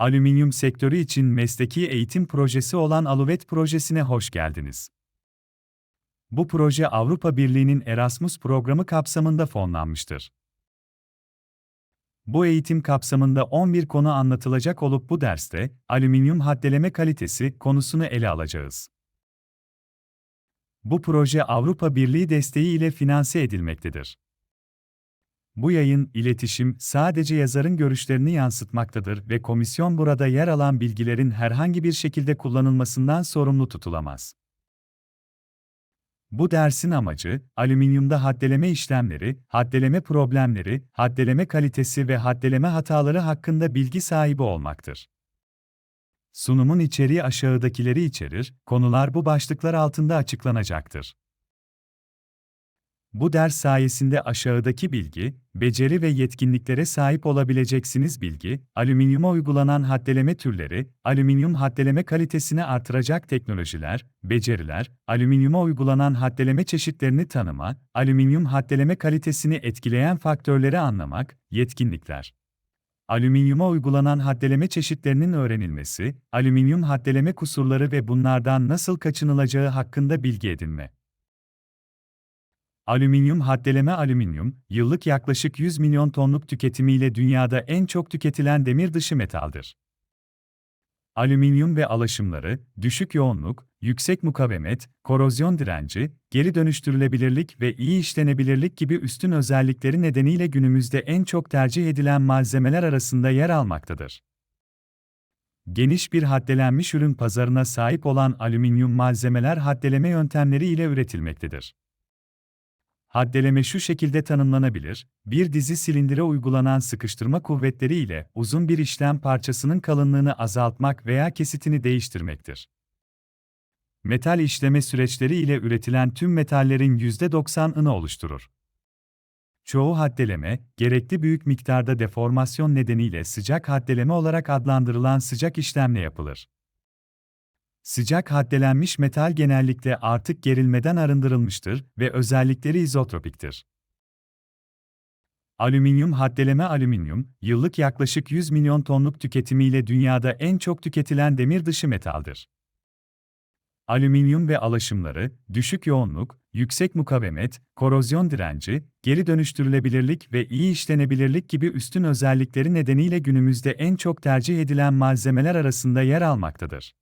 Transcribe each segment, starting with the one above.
Alüminyum sektörü için mesleki eğitim projesi olan Aluvet projesine hoş geldiniz. Bu proje Avrupa Birliği'nin Erasmus programı kapsamında fonlanmıştır. Bu eğitim kapsamında 11 konu anlatılacak olup bu derste alüminyum haddeleme kalitesi konusunu ele alacağız. Bu proje Avrupa Birliği desteği ile finanse edilmektedir. Bu yayın, iletişim, sadece yazarın görüşlerini yansıtmaktadır ve komisyon burada yer alan bilgilerin herhangi bir şekilde kullanılmasından sorumlu tutulamaz. Bu dersin amacı, alüminyumda haddeleme işlemleri, haddeleme problemleri, haddeleme kalitesi ve haddeleme hataları hakkında bilgi sahibi olmaktır. Sunumun içeriği aşağıdakileri içerir, konular bu başlıklar altında açıklanacaktır. Bu ders sayesinde aşağıdaki bilgi, beceri ve yetkinliklere sahip olabileceksiniz bilgi, alüminyuma uygulanan haddeleme türleri, alüminyum haddeleme kalitesini artıracak teknolojiler, beceriler, alüminyuma uygulanan haddeleme çeşitlerini tanıma, alüminyum haddeleme kalitesini etkileyen faktörleri anlamak, yetkinlikler. Alüminyuma uygulanan haddeleme çeşitlerinin öğrenilmesi, alüminyum haddeleme kusurları ve bunlardan nasıl kaçınılacağı hakkında bilgi edinme. Alüminyum haddeleme alüminyum, yıllık yaklaşık 100 milyon tonluk tüketimiyle dünyada en çok tüketilen demir dışı metaldir. Alüminyum ve alaşımları, düşük yoğunluk, yüksek mukavemet, korozyon direnci, geri dönüştürülebilirlik ve iyi işlenebilirlik gibi üstün özellikleri nedeniyle günümüzde en çok tercih edilen malzemeler arasında yer almaktadır. Geniş bir haddelenmiş ürün pazarına sahip olan alüminyum malzemeler haddeleme yöntemleri ile üretilmektedir. Haddeleme şu şekilde tanımlanabilir, bir dizi silindire uygulanan sıkıştırma kuvvetleri ile uzun bir işlem parçasının kalınlığını azaltmak veya kesitini değiştirmektir. Metal işleme süreçleri ile üretilen tüm metallerin %90'ını oluşturur. Çoğu haddeleme, gerekli büyük miktarda deformasyon nedeniyle sıcak haddeleme olarak adlandırılan sıcak işlemle yapılır. Sıcak haddelenmiş metal genellikle artık gerilmeden arındırılmıştır ve özellikleri izotropiktir. Alüminyum haddeleme alüminyum, yıllık yaklaşık 100 milyon tonluk tüketimiyle dünyada en çok tüketilen demir dışı metaldir. Alüminyum ve alaşımları, düşük yoğunluk, yüksek mukavemet, korozyon direnci, geri dönüştürülebilirlik ve iyi işlenebilirlik gibi üstün özellikleri nedeniyle günümüzde en çok tercih edilen malzemeler arasında yer almaktadır.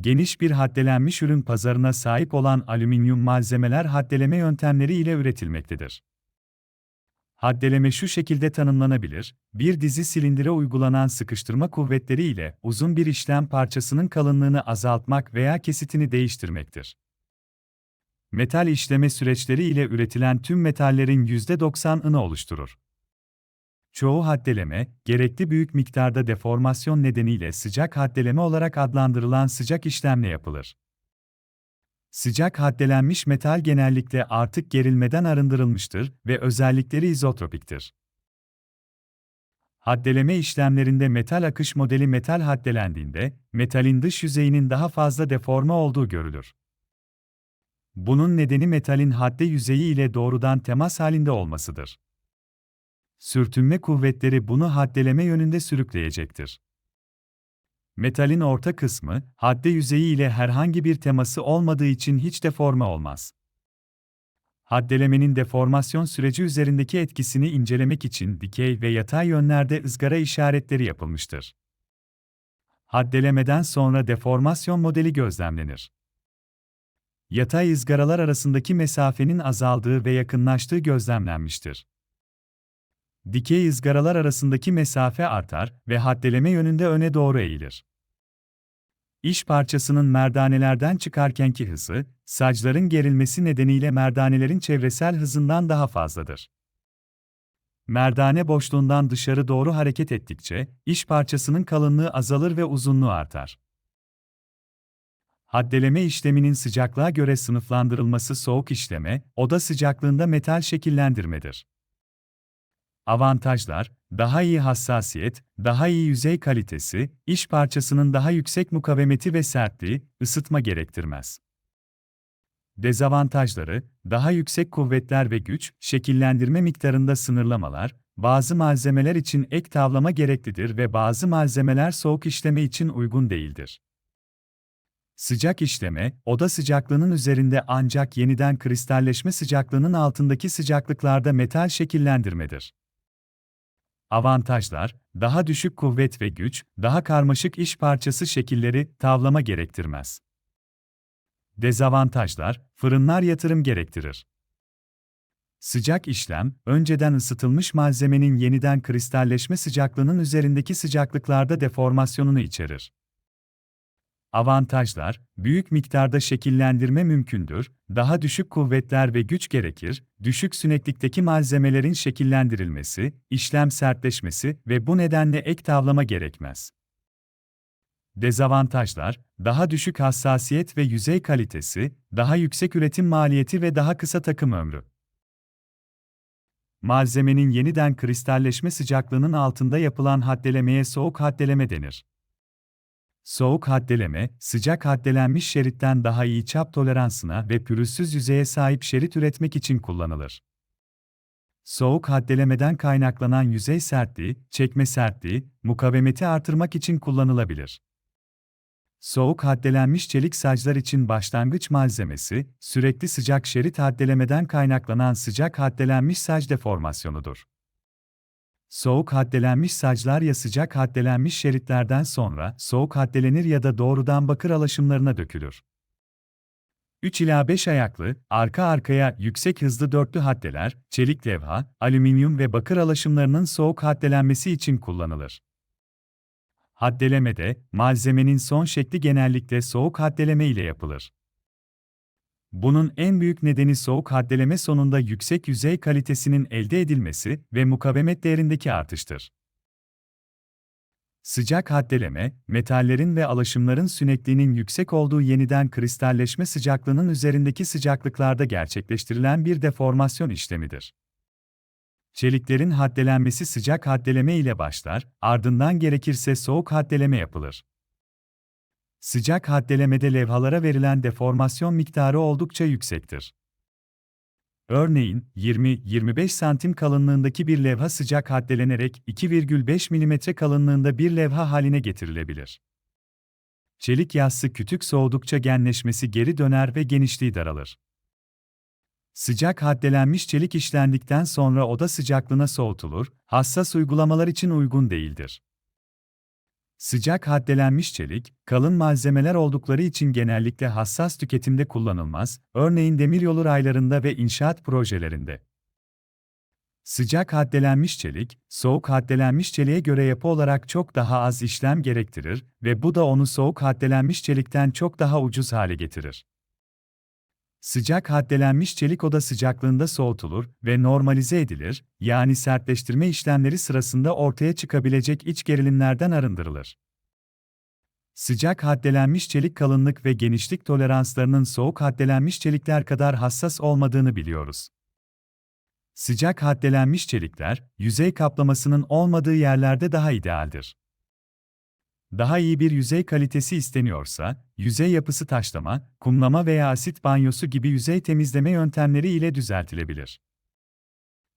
Geniş bir haddelenmiş ürün pazarına sahip olan alüminyum malzemeler haddeleme yöntemleri ile üretilmektedir. Haddeleme şu şekilde tanımlanabilir, bir dizi silindire uygulanan sıkıştırma kuvvetleri ile uzun bir işlem parçasının kalınlığını azaltmak veya kesitini değiştirmektir. Metal işleme süreçleri ile üretilen tüm metallerin %90'ını oluşturur. Çoğu haddeleme, gerekli büyük miktarda deformasyon nedeniyle sıcak haddeleme olarak adlandırılan sıcak işlemle yapılır. Sıcak haddelenmiş metal genellikle artık gerilmeden arındırılmıştır ve özellikleri izotropiktir. Haddeleme işlemlerinde metal akış modeli metal haddelendiğinde, metalin dış yüzeyinin daha fazla deforme olduğu görülür. Bunun nedeni metalin hadde yüzeyi ile doğrudan temas halinde olmasıdır. Sürtünme kuvvetleri bunu haddeleme yönünde sürükleyecektir. Metalin orta kısmı, hadde yüzeyi ile herhangi bir teması olmadığı için hiç deforme olmaz. Haddelemenin deformasyon süreci üzerindeki etkisini incelemek için dikey ve yatay yönlerde ızgara işaretleri yapılmıştır. Haddelemeden sonra deformasyon modeli gözlemlenir. Yatay ızgaralar arasındaki mesafenin azaldığı ve yakınlaştığı gözlemlenmiştir dikey ızgaralar arasındaki mesafe artar ve haddeleme yönünde öne doğru eğilir. İş parçasının merdanelerden çıkarkenki hızı, sacların gerilmesi nedeniyle merdanelerin çevresel hızından daha fazladır. Merdane boşluğundan dışarı doğru hareket ettikçe, iş parçasının kalınlığı azalır ve uzunluğu artar. Haddeleme işleminin sıcaklığa göre sınıflandırılması soğuk işleme, oda sıcaklığında metal şekillendirmedir. Avantajlar, daha iyi hassasiyet, daha iyi yüzey kalitesi, iş parçasının daha yüksek mukavemeti ve sertliği, ısıtma gerektirmez. Dezavantajları, daha yüksek kuvvetler ve güç, şekillendirme miktarında sınırlamalar, bazı malzemeler için ek tavlama gereklidir ve bazı malzemeler soğuk işleme için uygun değildir. Sıcak işleme, oda sıcaklığının üzerinde ancak yeniden kristalleşme sıcaklığının altındaki sıcaklıklarda metal şekillendirmedir. Avantajlar, daha düşük kuvvet ve güç, daha karmaşık iş parçası şekilleri tavlama gerektirmez. Dezavantajlar, fırınlar yatırım gerektirir. Sıcak işlem, önceden ısıtılmış malzemenin yeniden kristalleşme sıcaklığının üzerindeki sıcaklıklarda deformasyonunu içerir. Avantajlar, büyük miktarda şekillendirme mümkündür, daha düşük kuvvetler ve güç gerekir, düşük süneklikteki malzemelerin şekillendirilmesi, işlem sertleşmesi ve bu nedenle ek tavlama gerekmez. Dezavantajlar, daha düşük hassasiyet ve yüzey kalitesi, daha yüksek üretim maliyeti ve daha kısa takım ömrü. Malzemenin yeniden kristalleşme sıcaklığının altında yapılan haddelemeye soğuk haddeleme denir. Soğuk haddeleme, sıcak haddelenmiş şeritten daha iyi çap toleransına ve pürüzsüz yüzeye sahip şerit üretmek için kullanılır. Soğuk haddelemeden kaynaklanan yüzey sertliği, çekme sertliği, mukavemeti artırmak için kullanılabilir. Soğuk haddelenmiş çelik saclar için başlangıç malzemesi, sürekli sıcak şerit haddelemeden kaynaklanan sıcak haddelenmiş sac deformasyonudur. Soğuk haddelenmiş saclar ya sıcak haddelenmiş şeritlerden sonra soğuk haddelenir ya da doğrudan bakır alaşımlarına dökülür. 3 ila 5 ayaklı, arka arkaya yüksek hızlı dörtlü haddeler, çelik levha, alüminyum ve bakır alaşımlarının soğuk haddelenmesi için kullanılır. Haddelemede, malzemenin son şekli genellikle soğuk haddeleme ile yapılır. Bunun en büyük nedeni soğuk haddeleme sonunda yüksek yüzey kalitesinin elde edilmesi ve mukavemet değerindeki artıştır. Sıcak haddeleme, metallerin ve alaşımların sünekliğinin yüksek olduğu yeniden kristalleşme sıcaklığının üzerindeki sıcaklıklarda gerçekleştirilen bir deformasyon işlemidir. Çeliklerin haddelenmesi sıcak haddeleme ile başlar, ardından gerekirse soğuk haddeleme yapılır. Sıcak haddelemede levhalara verilen deformasyon miktarı oldukça yüksektir. Örneğin, 20-25 santim kalınlığındaki bir levha sıcak haddelenerek 2,5 mm kalınlığında bir levha haline getirilebilir. Çelik yassı kütük soğudukça genleşmesi geri döner ve genişliği daralır. Sıcak haddelenmiş çelik işlendikten sonra oda sıcaklığına soğutulur, hassas uygulamalar için uygun değildir. Sıcak haddelenmiş çelik, kalın malzemeler oldukları için genellikle hassas tüketimde kullanılmaz, örneğin demiryolu raylarında ve inşaat projelerinde. Sıcak haddelenmiş çelik, soğuk haddelenmiş çeliğe göre yapı olarak çok daha az işlem gerektirir ve bu da onu soğuk haddelenmiş çelikten çok daha ucuz hale getirir. Sıcak haddelenmiş çelik oda sıcaklığında soğutulur ve normalize edilir, yani sertleştirme işlemleri sırasında ortaya çıkabilecek iç gerilimlerden arındırılır. Sıcak haddelenmiş çelik kalınlık ve genişlik toleranslarının soğuk haddelenmiş çelikler kadar hassas olmadığını biliyoruz. Sıcak haddelenmiş çelikler, yüzey kaplamasının olmadığı yerlerde daha idealdir. Daha iyi bir yüzey kalitesi isteniyorsa, yüzey yapısı taşlama, kumlama veya asit banyosu gibi yüzey temizleme yöntemleri ile düzeltilebilir.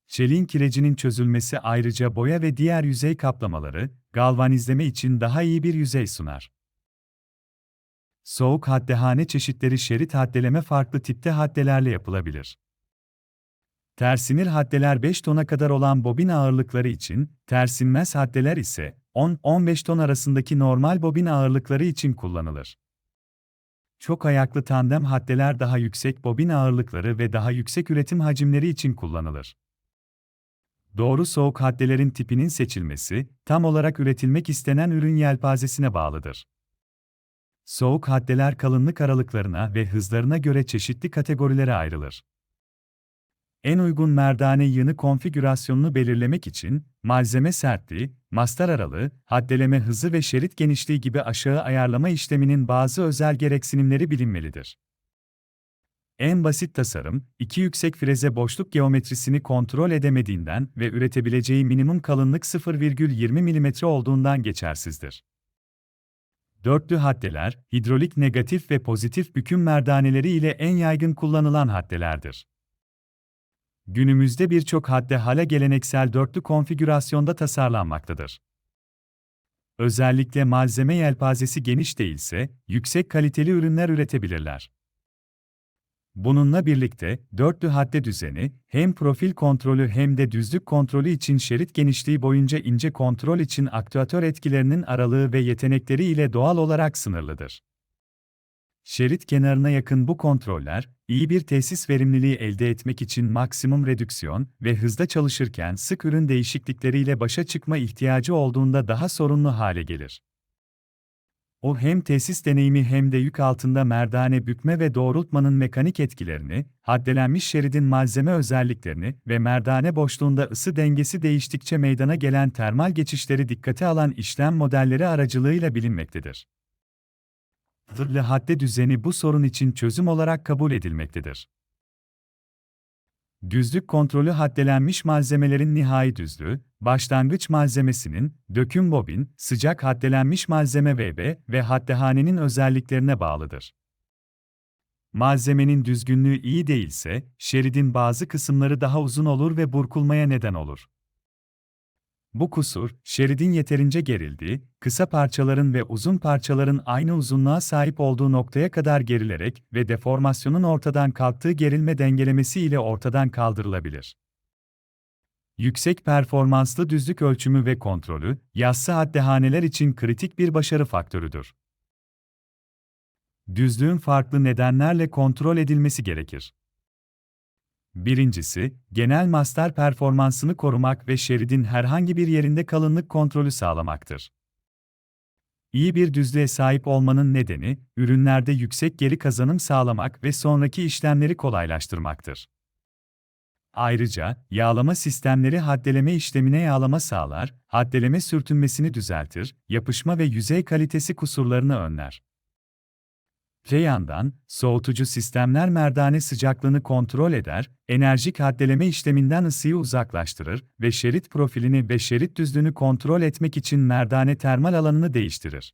Çeliğin kirecinin çözülmesi ayrıca boya ve diğer yüzey kaplamaları, galvanizleme için daha iyi bir yüzey sunar. Soğuk haddehane çeşitleri şerit haddeleme farklı tipte haddelerle yapılabilir. Tersinir haddeler 5 tona kadar olan bobin ağırlıkları için, tersinmez haddeler ise 10-15 ton arasındaki normal bobin ağırlıkları için kullanılır. Çok ayaklı tandem haddeler daha yüksek bobin ağırlıkları ve daha yüksek üretim hacimleri için kullanılır. Doğru soğuk haddelerin tipinin seçilmesi, tam olarak üretilmek istenen ürün yelpazesine bağlıdır. Soğuk haddeler kalınlık aralıklarına ve hızlarına göre çeşitli kategorilere ayrılır. En uygun merdane yığını konfigürasyonunu belirlemek için, malzeme sertliği, mastar aralığı, haddeleme hızı ve şerit genişliği gibi aşağı ayarlama işleminin bazı özel gereksinimleri bilinmelidir. En basit tasarım, iki yüksek freze boşluk geometrisini kontrol edemediğinden ve üretebileceği minimum kalınlık 0,20 mm olduğundan geçersizdir. Dörtlü haddeler, hidrolik negatif ve pozitif büküm merdaneleri ile en yaygın kullanılan haddelerdir. Günümüzde birçok hadde hale geleneksel dörtlü konfigürasyonda tasarlanmaktadır. Özellikle malzeme yelpazesi geniş değilse, yüksek kaliteli ürünler üretebilirler. Bununla birlikte, dörtlü hadde düzeni, hem profil kontrolü hem de düzlük kontrolü için şerit genişliği boyunca ince kontrol için aktüatör etkilerinin aralığı ve yetenekleri ile doğal olarak sınırlıdır. Şerit kenarına yakın bu kontroller, iyi bir tesis verimliliği elde etmek için maksimum redüksiyon ve hızda çalışırken sık ürün değişiklikleriyle başa çıkma ihtiyacı olduğunda daha sorunlu hale gelir. O hem tesis deneyimi hem de yük altında merdane bükme ve doğrultmanın mekanik etkilerini, haddelenmiş şeridin malzeme özelliklerini ve merdane boşluğunda ısı dengesi değiştikçe meydana gelen termal geçişleri dikkate alan işlem modelleri aracılığıyla bilinmektedir. Zırhlı hadde düzeni bu sorun için çözüm olarak kabul edilmektedir. Düzlük kontrolü haddelenmiş malzemelerin nihai düzlüğü, başlangıç malzemesinin, döküm bobin, sıcak haddelenmiş malzeme VB ve haddehanenin özelliklerine bağlıdır. Malzemenin düzgünlüğü iyi değilse, şeridin bazı kısımları daha uzun olur ve burkulmaya neden olur. Bu kusur, şeridin yeterince gerildiği, kısa parçaların ve uzun parçaların aynı uzunluğa sahip olduğu noktaya kadar gerilerek ve deformasyonun ortadan kalktığı gerilme dengelemesi ile ortadan kaldırılabilir. Yüksek performanslı düzlük ölçümü ve kontrolü, yassı haddehaneler için kritik bir başarı faktörüdür. Düzlüğün farklı nedenlerle kontrol edilmesi gerekir. Birincisi, genel master performansını korumak ve şeridin herhangi bir yerinde kalınlık kontrolü sağlamaktır. İyi bir düzlüğe sahip olmanın nedeni, ürünlerde yüksek geri kazanım sağlamak ve sonraki işlemleri kolaylaştırmaktır. Ayrıca, yağlama sistemleri haddeleme işlemine yağlama sağlar, haddeleme sürtünmesini düzeltir, yapışma ve yüzey kalitesi kusurlarını önler. Öte yandan, soğutucu sistemler merdane sıcaklığını kontrol eder, enerjik haddeleme işleminden ısıyı uzaklaştırır ve şerit profilini ve şerit düzlüğünü kontrol etmek için merdane termal alanını değiştirir.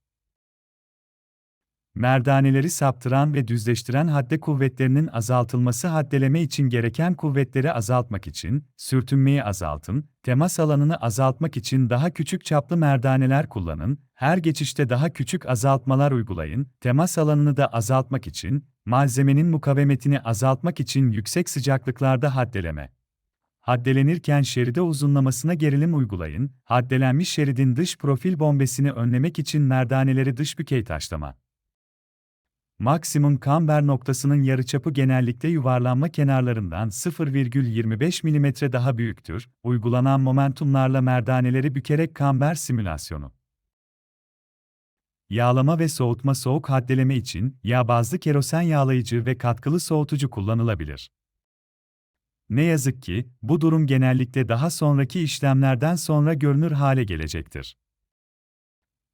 Merdaneleri saptıran ve düzleştiren hadde kuvvetlerinin azaltılması haddeleme için gereken kuvvetleri azaltmak için, sürtünmeyi azaltın, temas alanını azaltmak için daha küçük çaplı merdaneler kullanın, her geçişte daha küçük azaltmalar uygulayın, temas alanını da azaltmak için, malzemenin mukavemetini azaltmak için yüksek sıcaklıklarda haddeleme. Haddelenirken şeride uzunlamasına gerilim uygulayın, haddelenmiş şeridin dış profil bombesini önlemek için merdaneleri dış bükey taşlama. Maksimum kamber noktasının yarıçapı genellikle yuvarlanma kenarlarından 0,25 mm daha büyüktür. Uygulanan momentumlarla merdaneleri bükerek kamber simülasyonu. Yağlama ve soğutma soğuk haddeleme için yağ bazlı kerosen yağlayıcı ve katkılı soğutucu kullanılabilir. Ne yazık ki bu durum genellikle daha sonraki işlemlerden sonra görünür hale gelecektir.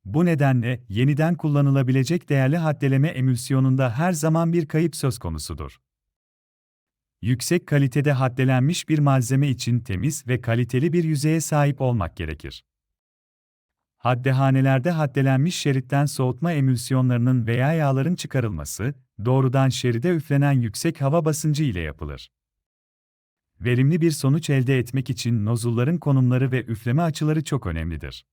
Bu nedenle yeniden kullanılabilecek değerli haddeleme emülsiyonunda her zaman bir kayıp söz konusudur. Yüksek kalitede haddelenmiş bir malzeme için temiz ve kaliteli bir yüzeye sahip olmak gerekir. Haddehanelerde haddelenmiş şeritten soğutma emülsiyonlarının veya yağların çıkarılması, doğrudan şeride üflenen yüksek hava basıncı ile yapılır. Verimli bir sonuç elde etmek için nozulların konumları ve üfleme açıları çok önemlidir.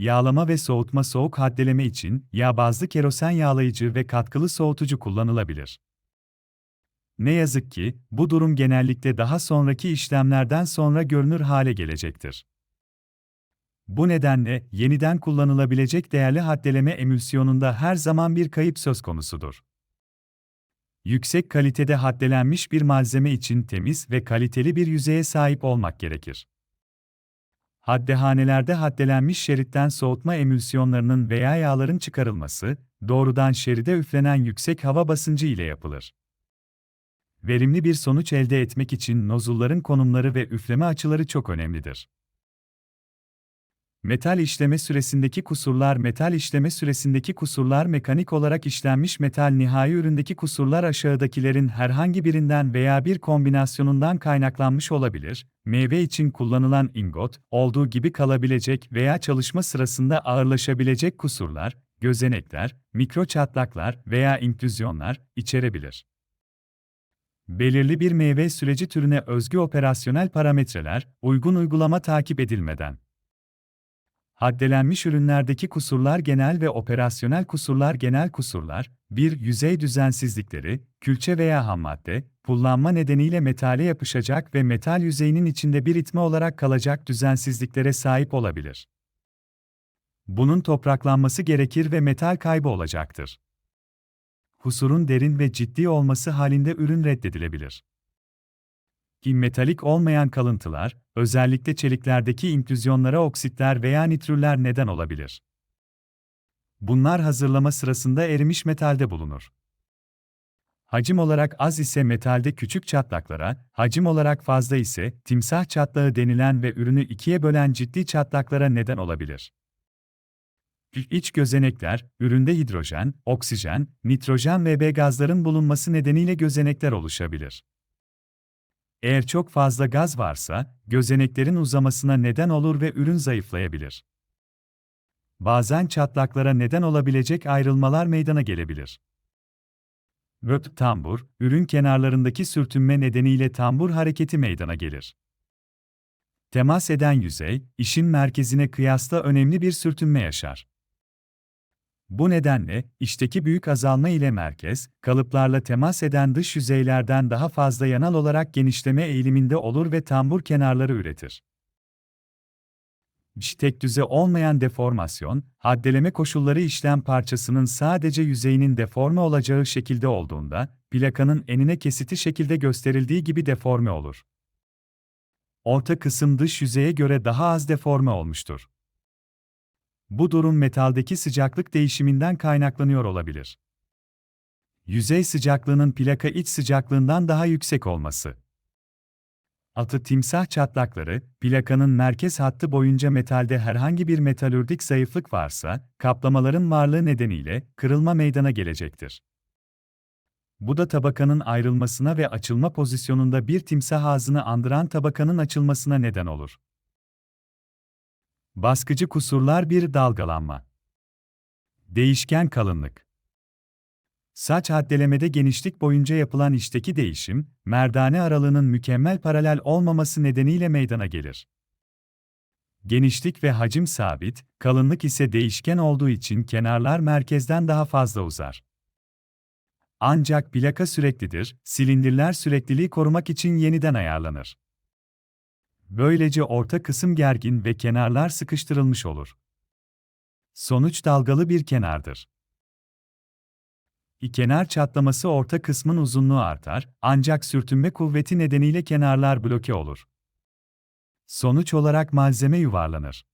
Yağlama ve soğutma soğuk haddeleme için yağ bazlı kerosen yağlayıcı ve katkılı soğutucu kullanılabilir. Ne yazık ki, bu durum genellikle daha sonraki işlemlerden sonra görünür hale gelecektir. Bu nedenle, yeniden kullanılabilecek değerli haddeleme emülsiyonunda her zaman bir kayıp söz konusudur. Yüksek kalitede haddelenmiş bir malzeme için temiz ve kaliteli bir yüzeye sahip olmak gerekir. Haddehanelerde haddelenmiş şeritten soğutma emülsiyonlarının veya yağların çıkarılması, doğrudan şeride üflenen yüksek hava basıncı ile yapılır. Verimli bir sonuç elde etmek için nozulların konumları ve üfleme açıları çok önemlidir. Metal işleme süresindeki kusurlar Metal işleme süresindeki kusurlar mekanik olarak işlenmiş metal nihai üründeki kusurlar aşağıdakilerin herhangi birinden veya bir kombinasyonundan kaynaklanmış olabilir. Meyve için kullanılan ingot, olduğu gibi kalabilecek veya çalışma sırasında ağırlaşabilecek kusurlar, gözenekler, mikro çatlaklar veya inklüzyonlar içerebilir. Belirli bir meyve süreci türüne özgü operasyonel parametreler, uygun uygulama takip edilmeden. Haddelenmiş ürünlerdeki kusurlar genel ve operasyonel kusurlar genel kusurlar, bir yüzey düzensizlikleri, külçe veya hammadde, pullanma nedeniyle metale yapışacak ve metal yüzeyinin içinde bir itme olarak kalacak düzensizliklere sahip olabilir. Bunun topraklanması gerekir ve metal kaybı olacaktır. Kusurun derin ve ciddi olması halinde ürün reddedilebilir. Ki metalik olmayan kalıntılar, özellikle çeliklerdeki inklüzyonlara oksitler veya nitrüller neden olabilir. Bunlar hazırlama sırasında erimiş metalde bulunur. Hacim olarak az ise metalde küçük çatlaklara, hacim olarak fazla ise timsah çatlağı denilen ve ürünü ikiye bölen ciddi çatlaklara neden olabilir. İç gözenekler, üründe hidrojen, oksijen, nitrojen ve B gazların bulunması nedeniyle gözenekler oluşabilir. Eğer çok fazla gaz varsa, gözeneklerin uzamasına neden olur ve ürün zayıflayabilir. Bazen çatlaklara neden olabilecek ayrılmalar meydana gelebilir. Röp tambur, ürün kenarlarındaki sürtünme nedeniyle tambur hareketi meydana gelir. Temas eden yüzey, işin merkezine kıyasla önemli bir sürtünme yaşar. Bu nedenle, işteki büyük azalma ile merkez, kalıplarla temas eden dış yüzeylerden daha fazla yanal olarak genişleme eğiliminde olur ve tambur kenarları üretir. Tek düze olmayan deformasyon, haddeleme koşulları işlem parçasının sadece yüzeyinin deforme olacağı şekilde olduğunda, plakanın enine kesiti şekilde gösterildiği gibi deforme olur. Orta kısım dış yüzeye göre daha az deforme olmuştur. Bu durum metaldeki sıcaklık değişiminden kaynaklanıyor olabilir. Yüzey sıcaklığının plaka iç sıcaklığından daha yüksek olması. Atı timsah çatlakları, plakanın merkez hattı boyunca metalde herhangi bir metalürdik zayıflık varsa, kaplamaların varlığı nedeniyle kırılma meydana gelecektir. Bu da tabakanın ayrılmasına ve açılma pozisyonunda bir timsah ağzını andıran tabakanın açılmasına neden olur. Baskıcı kusurlar bir dalgalanma. Değişken kalınlık. Saç haddelemede genişlik boyunca yapılan işteki değişim, merdane aralığının mükemmel paralel olmaması nedeniyle meydana gelir. Genişlik ve hacim sabit, kalınlık ise değişken olduğu için kenarlar merkezden daha fazla uzar. Ancak plaka süreklidir, silindirler sürekliliği korumak için yeniden ayarlanır. Böylece orta kısım gergin ve kenarlar sıkıştırılmış olur. Sonuç dalgalı bir kenardır. İ kenar çatlaması orta kısmın uzunluğu artar, ancak sürtünme kuvveti nedeniyle kenarlar bloke olur. Sonuç olarak malzeme yuvarlanır.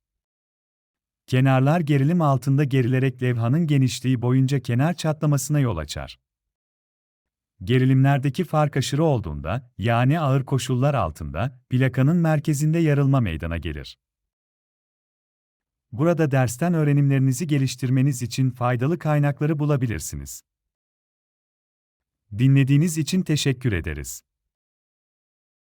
Kenarlar gerilim altında gerilerek levhanın genişliği boyunca kenar çatlamasına yol açar. Gerilimlerdeki fark aşırı olduğunda, yani ağır koşullar altında, plakanın merkezinde yarılma meydana gelir. Burada dersten öğrenimlerinizi geliştirmeniz için faydalı kaynakları bulabilirsiniz. Dinlediğiniz için teşekkür ederiz.